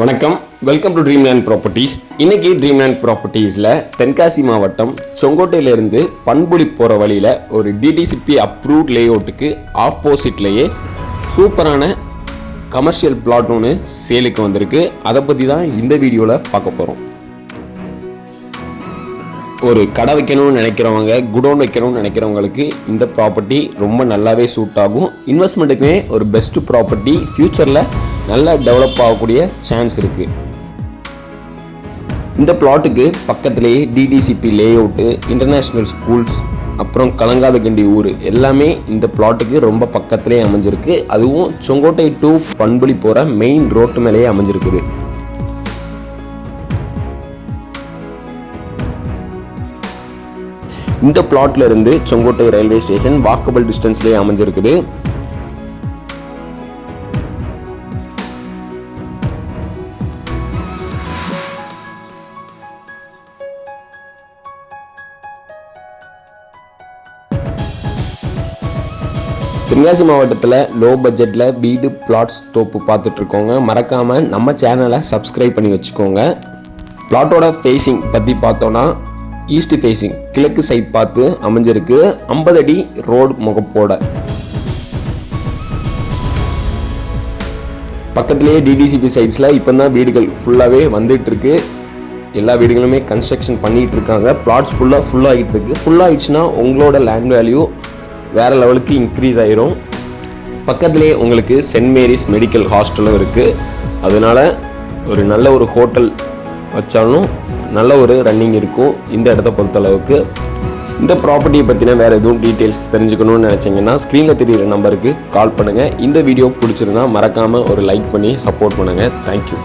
வணக்கம். Welcome to Dreamland properties இன்னைக்கு Dreamland ப்ராப்பர்ட்டிஸில் தென்காசி மாவட்டம் செங்கோட்டையிலேருந்து பண்புடி போகிற வழியில் ஒரு டிடிசிபி அப்ரூவ்ட் லேஅவுட்டுக்கு ஆப்போசிட்லேயே சூப்பரான கமர்ஷியல் பிளாட் ஒன்று சேலுக்கு வந்திருக்கு. அதை பற்றி தான் இந்த வீடியோவில் பார்க்க போகிறோம் ஒரு கடை வைக்கணும்னு நினைக்கிறவங்க குடோன் வைக்கணும்னு நினைக்கிறவங்களுக்கு இந்த ப்ராப்பர்ட்டி ரொம்ப நல்லாவே சூட் ஆகும். இன்வெஸ்ட்மெண்ட்டுக்குமே ஒரு பெஸ்ட் ப்ராப்பர்ட்டி ஃப்யூச்சரில் நல்லா டெவலப் ஆகக்கூடிய சான்ஸ் இருக்குது இந்த பிளாட்டுக்கு பக்கத்திலேயே டிடிசிபி லேஅவுட்டு இன்டர்நேஷ்னல் ஸ்கூல்ஸ் அப்புறம் கலங்காதகண்டி ஊர் எல்லாமே இந்த பிளாட்டுக்கு ரொம்ப பக்கத்திலே அமைஞ்சிருக்கு. அதுவும் செங்கோட்டை டு பண்புலி போகிற மெயின் ரோட்டு மேலேயே அமைஞ்சிருக்குது. இந்த பிளாட்ல இருந்து செங்கோட்டை ரயில்வே ஸ்டேஷன் வாக்கபிள் டிஸ்டன்ஸ்லேயே அமைஞ்சிருக்குது. தென்காசி மாவட்டத்தில் லோ பட்ஜெட்டில் வீடு பிளாட்ஸ் தோப்பு பார்த்துட்ருக்கோங்க. மறக்காமல் நம்ம சேனலை சப்ஸ்கிரைப் பண்ணி வச்சுக்கோங்க. பிளாட்டோட ஃபேஸிங் பற்றி பார்த்தோன்னா ஈஸ்ட் ஃபேஸிங் கிழக்கு சைட் பார்த்து அமைஞ்சிருக்கு. ஐம்பது அடி ரோடு முகப்போட. பக்கத்துலேயே டிடிசிபி சைட்ஸில் இப்போ தான் வீடுகள் ஃபுல்லாகவே வந்துட்டுருக்கு எல்லா வீடுகளுமே கன்ஸ்ட்ரக்ஷன் பண்ணிகிட்டு இருக்காங்க பிளாட்ஸ் ஃபுல்லாக ஃபுல்லாகிட்டு இருக்கு ஃபுல்லாகிடுச்சுன்னா உங்களோட லேண்ட் வேல்யூ வேறு லெவலுக்கு இன்க்ரீஸ் ஆயிரும். பக்கத்துலேயே உங்களுக்கு சென்ட் மேரிஸ் மெடிக்கல் ஹாஸ்டலும் இருக்குது அதனால் ஒரு நல்ல ஒரு ஹோட்டல் வச்சாலும் நல்ல ஒரு ரன்னிங் இருக்கும் இந்த இடத்த பொறுத்தளவுக்கு. இந்த ப்ராப்பர்ட்டியை பற்றின வேறு எதுவும் டீட்டெயில்ஸ் தெரிஞ்சுக்கணும்னு நினச்சிங்கன்னா ஸ்க்ரீனில் தெரிகிற நம்பருக்கு கால் பண்ணுங்கள் இந்த வீடியோ பிடிச்சிருந்தா மறக்காமல் ஒரு லைக் பண்ணி சப்போர்ட் பண்ணுங்கள் தேங்க்யூ